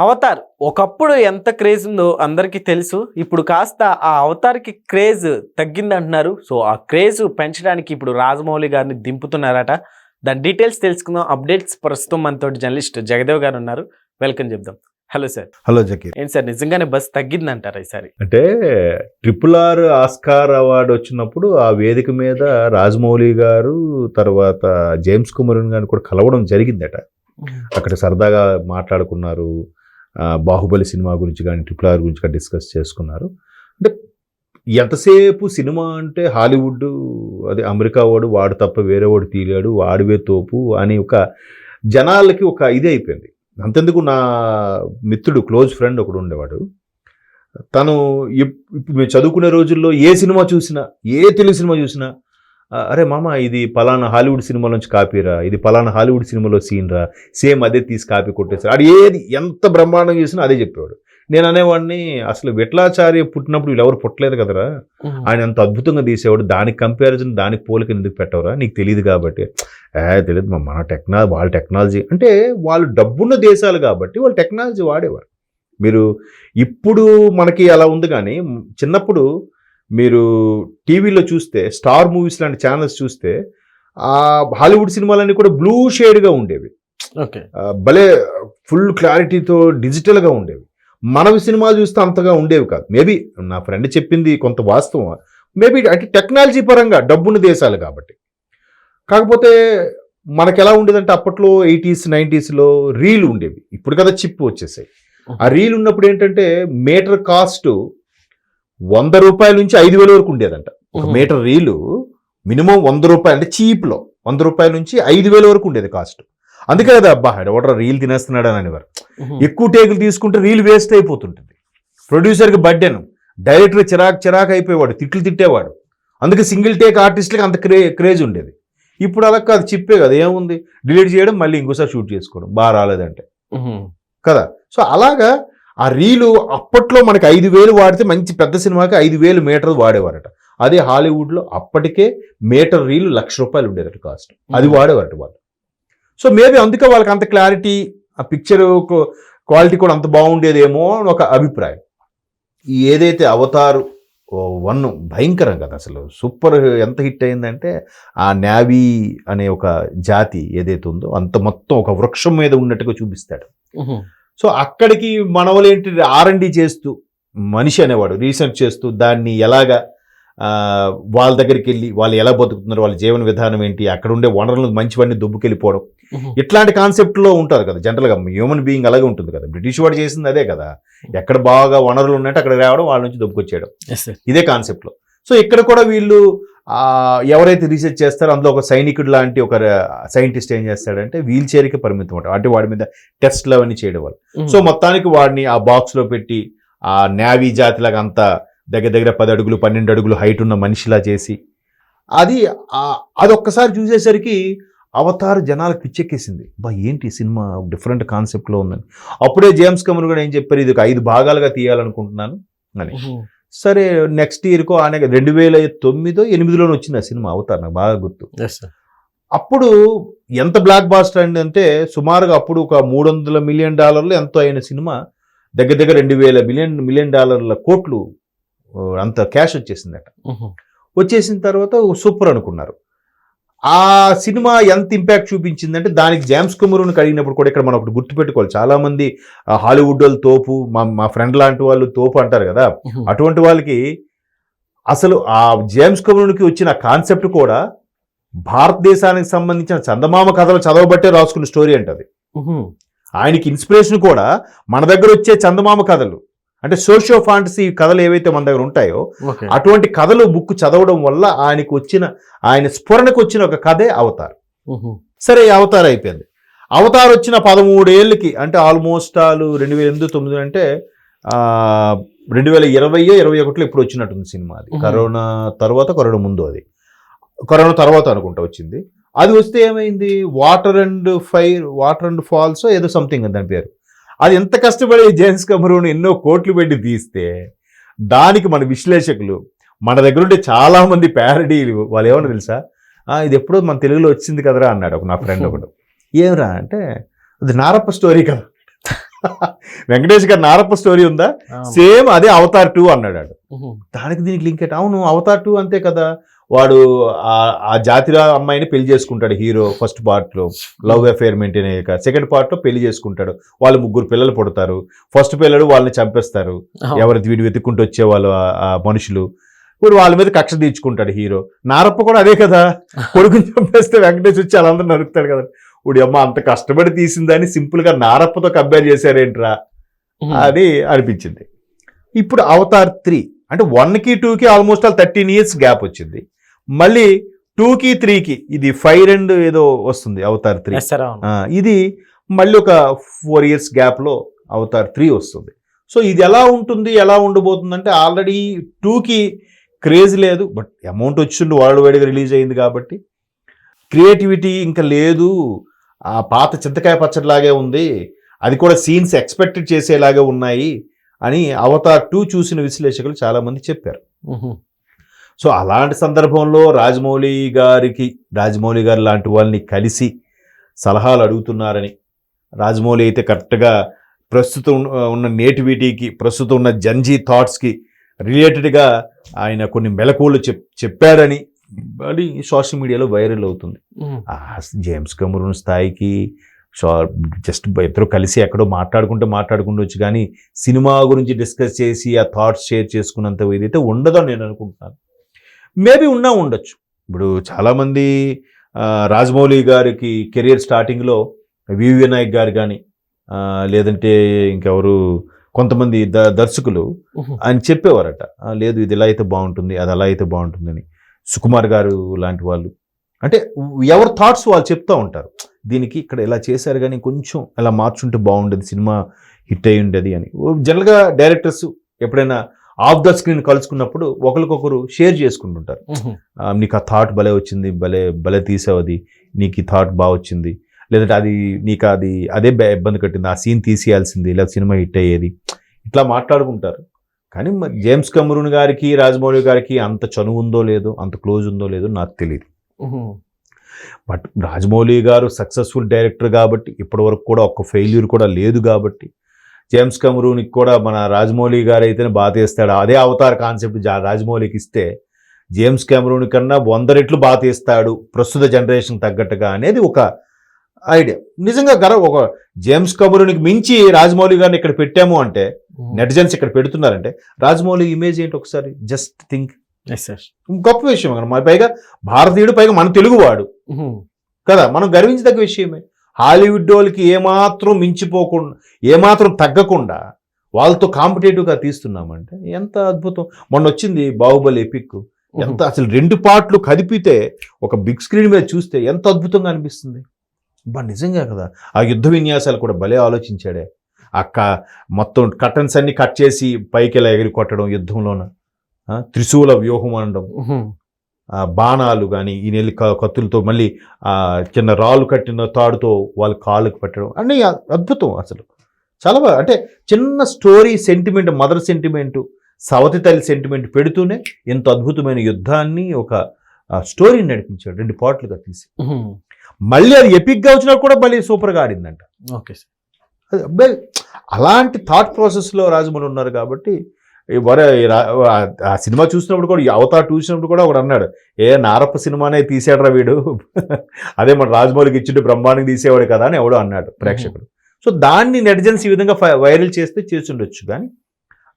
Avatar. ఒకప్పుడు ఎంత craze ఉందో అందరికీ తెలుసు. ఇప్పుడు కాస్త ఆ అవతార్కి క్రేజ్ తగ్గింది అంటున్నారు సో ఆ క్రేజ్ పెంచడానికి ఇప్పుడు రాజమౌళి గారిని దింపుతున్నారట. దాని డీటెయిల్స్ తెలుసుకుందాం. అప్డేట్స్ ప్రస్తుతం మనతో జర్నలిస్ట్ జగదేవ్ గారు ఉన్నారు. వెల్కమ్ చెప్దాం. Hello sir. హలో జకీర్. ఏంటి సార్ నిజంగానే బస్ తగ్గిందంటారా ఈసారి? అంటే ట్రిపుల్ ఆర్ ఆస్కార్ అవార్డు వచ్చినప్పుడు ఆ వేదిక మీద రాజమౌళి గారు తర్వాత జేమ్స్ కుమరన్ గారిని కూడా కలవడం జరిగిందట. అక్కడ సరదాగా మాట్లాడుకున్నారు. బాహుబలి సినిమా గురించి కానీ ట్రిపుల్ ఆర్ గురించి కానీ డిస్కస్ చేసుకున్నారు. అంటే ఎంతసేపు సినిమా అంటే హాలీవుడ్ అదే అమెరికా వాడు వాడు తప్ప వేరే వాడు తీలాడు వాడివే తోపు అని ఒక జనాలకి ఒక ఇది అయిపోయింది. అంతెందుకు నా మిత్రుడు క్లోజ్ ఫ్రెండ్ ఒకడు ఉండేవాడు. తను ఇప్- ఇప్పుడు మేము చదువుకునే రోజుల్లో ఏ సినిమా చూసినా ఏ తెలుగు సినిమా చూసినా అరే మామ ఇది పలానా హాలీవుడ్ సినిమా నుంచి కాపీరా ఇది పలానా హాలీవుడ్ సినిమాలో సీన్ రా. సేమ్ అదే తీసి కాపీ కొట్టేసారు అది ఏది ఎంత బ్రహ్మాండం చేసినా అదే చెప్పేవాడు. నేను అనేవాడిని అసలు విట్లాచార్య పుట్టినప్పుడు వీళ్ళు ఎవరు పుట్టలేదు కదరా? ఆయన ఎంత అద్భుతంగా తీసేవాడు. దానికి కంపారిజన్ దానికి పోలిక ఎందుకు పెట్టవరా? నీకు తెలియదు కాబట్టి. ఏ తెలియదు మా మన టెక్నాలజీ వాళ్ళ టెక్నాలజీ అంటే వాళ్ళు డబ్బున్న దేశాలు కాబట్టి వాళ్ళు టెక్నాలజీ వాడేవారు. మీరు ఇప్పుడు మనకి అలా ఉంది కానీ చిన్నప్పుడు మీరు టీవీలో చూస్తే స్టార్ మూవీస్ లాంటి ఛానల్స్ చూస్తే ఆ హాలీవుడ్ సినిమాలన్నీ కూడా బ్లూ షేడ్గా ఉండేవి. ఓకే. భలే ఫుల్ క్లారిటీతో డిజిటల్గా ఉండేవి. మనవి సినిమాలు చూస్తే అంతగా ఉండేవి కాదు. మేబీ నా ఫ్రెండ్ చెప్పింది కొంత వాస్తవం. మేబీ అంటే టెక్నాలజీ పరంగా డబ్బున్న దేశాలు కాబట్టి. కాకపోతే మనకి ఎలా ఉండేదంటే అప్పట్లో ఎయిటీస్ నైంటీస్లో రీల్ ఉండేవి. ఇప్పుడు కదా చిప్ వచ్చేసాయి. ఆ రీల్ ఉన్నప్పుడు ఏంటంటే మీటర్ కాస్ట్ వంద రూపాయల నుంచి ఐదు వేల వరకు ఉండేదంట. ఒక. మీటర్ రీలు మినిమం వంద రూపాయలు అంటే చీప్లో వంద రూపాయల నుంచి ఐదు వేల వరకు ఉండేది కాస్ట్ అందుకే కదా అబ్బా ఎవడో రీల్ తినేస్తున్నాడు అని అనేవారు. ఎక్కువ టేకులు తీసుకుంటే రీల్ వేస్ట్ అయిపోతుంటుంది. ప్రొడ్యూసర్కి బడ్డెను డైరెక్టర్ చిరాక్ చిరాక్ అయిపోయేవాడు తిట్లు తిట్టేవాడు. అందుకే సింగిల్ టేక్ ఆర్టిస్ట్లకి అంత క్రే క్రేజ్ ఉండేది. ఇప్పుడు అలా కాదు చిప్పే కదా ఏముంది? డిలీట్ చేయడం మళ్ళీ ఇంకోసారి షూట్ చేసుకోవడం. బాగా రాలేదంటే. కదా? సో అలాగా ఆ రీలు అప్పట్లో మనకి ఐదు వేలు వాడితే మంచి పెద్ద సినిమాకి ఐదు వేలు మీటర్లు వాడేవారట. అదే హాలీవుడ్లో అప్పటికే మీటర్ రీలు లక్ష రూపాయలు ఉండేదట కాస్ట్. అది వాడేవారట వాళ్ళు. సో మేబీ అందుకే వాళ్ళకి అంత క్లారిటీ ఆ పిక్చర్ క్వాలిటీ కూడా అంత బాగుండేదేమో అని ఒక అభిప్రాయం. ఏదైతే అవతారు వన్ భయంకరం కదా అసలు. సూపర్ ఎంత హిట్ అయిందంటే ఆ నావీ అనే ఒక జాతి ఏదైతే ఉందో అంత మొత్తం ఒక వృక్షం మీద ఉన్నట్టుగా చూపిస్తాడు. సో అక్కడికి మనవలు ఏంటి ఆర్ఎండి చేస్తూ మనిషి అనేవాడు రీసెర్చ్ చేస్తూ దాన్ని ఎలాగా వాళ్ళ దగ్గరికి వెళ్ళి వాళ్ళు ఎలా బతుకుతున్నారు వాళ్ళ జీవన విధానం ఏంటి అక్కడ ఉండే వనరులు మంచివన్నీ దుబ్బుకెళ్ళిపోవడం. ఇట్లాంటి కాన్సెప్ట్లో ఉంటారు కదా జనరల్గా హ్యూమన్ బీయింగ్ అలాగే ఉంటుంది కదా. బ్రిటిష్ వాడు చేసింది అదే కదా. ఎక్కడ బాగా వనరులు ఉన్నట్టు అక్కడ రావడం వాళ్ళ నుంచి దుబ్బుకొచ్చేయడం. ఇదే కాన్సెప్ట్లో. సో ఇక్కడ కూడా వీళ్ళు ఎవరైతే రీసెర్చ్ చేస్తారో అందులో ఒక సైనికుడు లాంటి ఒక సైంటిస్ట్ ఏం చేస్తాడంటే వీల్ చైర్కి పరిమితం ఉంటాడు. అంటే వాడి మీద టెస్ట్లు అవన్నీ చేయడం వల్ల. సో మొత్తానికి వాడిని ఆ బాక్స్లో పెట్టి ఆ నేవీ జాతిలాగా అంతా దగ్గర దగ్గర పది అడుగులు పన్నెండు అడుగులు హైట్ ఉన్న మనిషిలా చేసి అది ఆ- అది ఒక్కసారి చూసేసరికి అవతార్ జనాలకు పిచ్చెక్కేసింది. బా ఏంటి ఈ సినిమా డిఫరెంట్ కాన్సెప్ట్లో ఉందని? అప్పుడే జేమ్స్ కమర్ కూడా ఏం చెప్పారు ఇది ఒక ఐదు భాగాలుగా తీయాలనుకుంటున్నాను అని. సరే నెక్స్ట్ ఇయర్కో అనే రెండు వేల తొమ్మిదో ఎనిమిదిలోనే వచ్చింది ఆ సినిమా అవతార్ నాకు బాగా గుర్తు. అప్పుడు ఎంత బ్లాక్ బాస్టర్ అంటే సుమారుగా అప్పుడు ఒక మూడు వందల మిలియన్ డాలర్లు ఎంతో అయిన సినిమా. దగ్గర దగ్గర రెండు వేల మిలియన్ మిలియన్ డాలర్ల కోట్లు అంత క్యాష్ వచ్చేసిందట. వచ్చేసిన తర్వాత సూపర్ అనుకున్నారు. ఆ సినిమా ఎంత ఇంపాక్ట్ చూపించిందంటే దానికి జామ్స్ కుమరుని అడిగినప్పుడు కూడా ఇక్కడ మనం ఒకటి గుర్తుపెట్టుకోవాలి. చాలా మంది ఆ, హాలీవుడ్ వాళ్ళు తోపు మా మా ఫ్రెండ్ లాంటి వాళ్ళు తోపు అంటారు కదా. అటువంటి వాళ్ళకి అసలు ఆ జేమ్స్ కమరునికి వచ్చిన కాన్సెప్ట్ కూడా భారతదేశానికి సంబంధించిన చందమామ కథలు చదవబట్టే రాసుకున్న స్టోరీ అంటది. ఆయనకి ఇన్స్పిరేషన్ కూడా మన దగ్గర వచ్చే చందమామ కథలు. అంటే సోషియో ఫాంటసీ కథలు ఏవైతే మన దగ్గర ఉంటాయో అటువంటి కథలు బుక్ చదవడం వల్ల ఆయనకు వచ్చిన ఆయన స్ఫురణకు వచ్చిన ఒక కథే అవతార్. సరే అవతార్ అయిపోయింది. అవతార్ వచ్చిన పదమూడేళ్ళకి అంటే ఆల్మోస్ట్ ఆలు రెండు వేల ఎనిమిది తొమ్మిది అంటే ఆ, రెండు వేల ఇరవయో ఇరవై ఒకటిలో ఇప్పుడు వచ్చినట్టుంది సినిమా అది. కరోనా తర్వాత కరోనా ముందు అది. కరోనా తర్వాత అనుకుంటా వచ్చింది. అది వస్తే ఏమైంది? Water and fire water and falls ఏదో సంథింగ్ దాని పేరు. అది ఎంత కష్టపడి జేమ్స్ కమరూన్ ఎన్నో కోట్లు పెట్టి తీస్తే దానికి మన విశ్లేషకులు మన దగ్గర ఉండే చాలా మంది ప్యారడీలు వాళ్ళు ఏమన్నా తెలుసా? "ఆ, ఇది ఎప్పుడో మన తెలుగులో వచ్చింది కదరా అన్నాడు ఒక నా ఫ్రెండ్ ఒకడు. ఏమరా? అంటే అది నారప్ప స్టోరీ కదా. వెంకటేష్ గారి నారప్ప స్టోరీ ఉందా. సేమ్ అదే అవతార్ టూ అన్నాడు. దానికి దీనికి లింక్ అవును అవతార్ టూ అంతే కదా. వాడు ఆ- ఆ జాతిరా అమ్మాయిని పెళ్ళి చేసుకుంటాడు హీరో ఫస్ట్ పార్ట్లో లవ్ అఫేర్ మెయింటైన్ అయ్యాక. సెకండ్ పార్ట్లో పెళ్ళి చేసుకుంటాడు. వాళ్ళు ముగ్గురు పిల్లలు పుడతారు. ఫస్ట్ పిల్లడు వాళ్ళని చంపేస్తారు. ఎవరి వీడు వెతుక్కుంటూ వచ్చేవాళ్ళు ఆ- ఆ మనుషులు. ఇప్పుడు వాళ్ళ మీద కక్ష తీర్చుకుంటాడు హీరో. నారప్ప కూడా అదే కదా. కొడుకుని చంపేస్తే వెంకటేష్ వచ్చి వాళ్ళందరూ నరుకుతాడు కదా. ఇప్పుడు అమ్మ అంత కష్టపడి తీసిందని సింపుల్గా నారప్పతో కంపేర్ చేశారేంట్రా. అది అనిపించింది. ఇప్పుడు అవతార్ త్రీ. అంటే వన్కి టూకి almost all thirteen years gap వచ్చింది. మళ్ళీ టూకి త్రీకి ఇది ఫైవ్ రెండు ఏదో వస్తుంది అవతార్ త్రీ. ఇది మళ్ళీ ఒక ఫోర్ ఇయర్స్ గ్యాప్లో అవతార్ త్రీ వస్తుంది సో ఇది ఎలా ఉంటుంది ఎలా ఉండబోతుంది అంటే ఆల్రెడీ టూకి క్రేజ్ లేదు బట్ అమౌంట్ వచ్చిండు వరల్డ్ వైడ్గా రిలీజ్ అయింది కాబట్టి క్రియేటివిటీ ఇంకా లేదు ఆ పాత చింతకాయ పచ్చడిలాగే ఉంది అది కూడా సీన్స్ ఎక్స్పెక్టెడ్ చేసేలాగే ఉన్నాయి అని అవతార్ టూ చూసిన విశ్లేషకులు చాలామంది చెప్పారు. సో అలాంటి సందర్భంలో రాజమౌళి గారికి రాజమౌళి గారు లాంటి వాళ్ళని కలిసి సలహాలు అడుగుతున్నారని రాజమౌళి అయితే కరెక్ట్గా ప్రస్తుతం ఉన్న- నేటివిటీకి ప్రస్తుతం ఉన్న జంజీ థాట్స్కి రిలేటెడ్గా ఆయన కొన్ని మెలకువలు చెప్ చెప్పారని అది సోషల్ మీడియాలో వైరల్ అవుతుంది. జేమ్స్ కమరూన్ స్థాయికి షా జస్ట్ ఇద్దరు కలిసి ఎక్కడో మాట్లాడుకుంటే మాట్లాడుకుంటూ కానీ సినిమా గురించి డిస్కస్ చేసి ఆ థాట్స్ షేర్ చేసుకున్నంత ఇదైతే ఉండదని నేను అనుకుంటున్నాను. మేబీ ఉన్నా ఉండొచ్చు. ఇప్పుడు చాలామంది రాజమౌళి గారికి కెరియర్ స్టార్టింగ్లో వివి వినాయక్ గారు కానీ లేదంటే ఇంకెవరు కొంతమంది ద దర్శకులు. ఆయన చెప్పేవారట. "ఆ, లేదు ఇది ఇలా అయితే బాగుంటుంది అది అలా అయితే బాగుంటుందని. సుకుమార్ గారు లాంటి వాళ్ళు. అంటే ఎవరి థాట్స్ వాళ్ళు చెప్తూ ఉంటారు. దీనికి ఇక్కడ ఇలా చేశారు కానీ కొంచెం ఇలా మార్చుంటే బాగుండేది సినిమా హిట్ అయి ఉండేది అని జనరల్గా డైరెక్టర్స్ ఎప్పుడైనా ఆఫ్ ద స్క్రీన్ కలుసుకున్నప్పుడు ఒకరికొకరు షేర్ చేసుకుంటుంటారు. నీకు ఆ థాట్ భలే వచ్చింది భలే భలే తీసావు అది నీకు ఈ థాట్ బాగా వచ్చింది. లేదంటే అది నీకు అది అదే ఇబ్బంది కట్టింది ఆ సీన్ తీసేయాల్సింది లేదా సినిమా హిట్ అయ్యేది. ఇట్లా మాట్లాడుకుంటారు. కానీ జేమ్స్ కమరూన్ గారికి రాజమౌళి గారికి అంత చనువు ఉందో లేదో అంత క్లోజ్ ఉందో లేదో నాకు తెలియదు. బట్ రాజమౌళి గారు సక్సెస్ఫుల్ డైరెక్టర్ కాబట్టి ఇప్పటివరకు కూడా ఒక్క ఫెయిల్యూర్ కూడా లేదు కాబట్టి జేమ్స్ కమరూన్కి కూడా మన రాజమౌళి గారు అయితేనే బాగా తీస్తాడు అదే అవతార్ కాన్సెప్ట్ రాజమౌళికి ఇస్తే జేమ్స్ కెమరూన్ కన్నా వంద రెట్లు బాగా తీస్తాడు ప్రస్తుత జనరేషన్ తగ్గట్టుగా అనేది ఒక ఐడియా. నిజంగా గర ఒక జేమ్స్ కమరూన్కి మించి రాజమౌళి గారిని ఇక్కడ పెట్టాము అంటే. నెటిజన్స్ ఇక్కడ పెడుతున్నారంటే రాజమౌళి ఇమేజ్ ఏంటి ఒకసారి? Just think. గొప్ప విషయం పైగా భారతీయుడు పైగా మన తెలుగువాడు. కదా మనం గర్వించదగ్గ విషయమే. హాలీవుడ్ వాళ్ళకి ఏమాత్రం మించిపోకుండా ఏమాత్రం తగ్గకుండా వాళ్ళతో కాంపిటేటివ్గా తీస్తున్నామంటే ఎంత అద్భుతం. మొన్న వచ్చింది బాహుబలి ఎపిక్. ఎంత అసలు రెండు పార్ట్లు కదిపితే ఒక బిగ్ స్క్రీన్ మీద చూస్తే ఎంత అద్భుతంగా అనిపిస్తుంది. బా నిజంగా కదా. ఆ యుద్ధ విన్యాసాలు కూడా భలే ఆలోచించాడే. అక్క మొత్తం కటన్స్ అన్ని కట్ చేసి పైకి ఇలా ఎగిరి కొట్టడం యుద్ధంలోన. త్రిశూల వ్యూహం అనడం. బాణాలు కానీ ఈ నెల్లి క- కత్తులతో మళ్ళీ చిన్న రాళ్ళు కట్టిన తాడుతో వాళ్ళ కాళ్ళకు పెట్టడం. అన్నీ అద్భుతం అసలు. చాలా బాగా అంటే చిన్న స్టోరీ సెంటిమెంట్ మదర్ సెంటిమెంట్ సవతి తల్లి సెంటిమెంట్ పెడుతూనే ఇంత అద్భుతమైన యుద్ధాన్ని ఒక స్టోరీని నడిపించాడు. రెండు పాటలుగా తీసి. మళ్ళీ అది ఎపిక్గా వచ్చినా కూడా మళ్ళీ సూపర్గా ఆడిందంట. Okay sir. అలాంటి థాట్ ప్రాసెస్లో రాజమౌళి ఉన్నారు కాబట్టి వరే ఆ- సినిమా చూసినప్పుడు కూడా అవతార్ చూసినప్పుడు కూడా ఒకడు అన్నాడు ఏ నారప్ప సినిమానే తీసాడురా వీడు? అదే మన రాజమౌళికి ఇచ్చిండు బ్రహ్మాండంగా తీసేవాడు కదా అని ఎవడో అన్నాడు ప్రేక్షకుడు. సో దాన్ని నెటిజన్స్ ఈ విధంగా వైరల్ చేస్తే చేస్తుండొచ్చు కానీ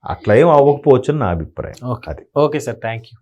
అట్లా ఏం అవ్వకపోవచ్చు అని నా అభిప్రాయం. ఓకే. అది. Okay sir. Thank you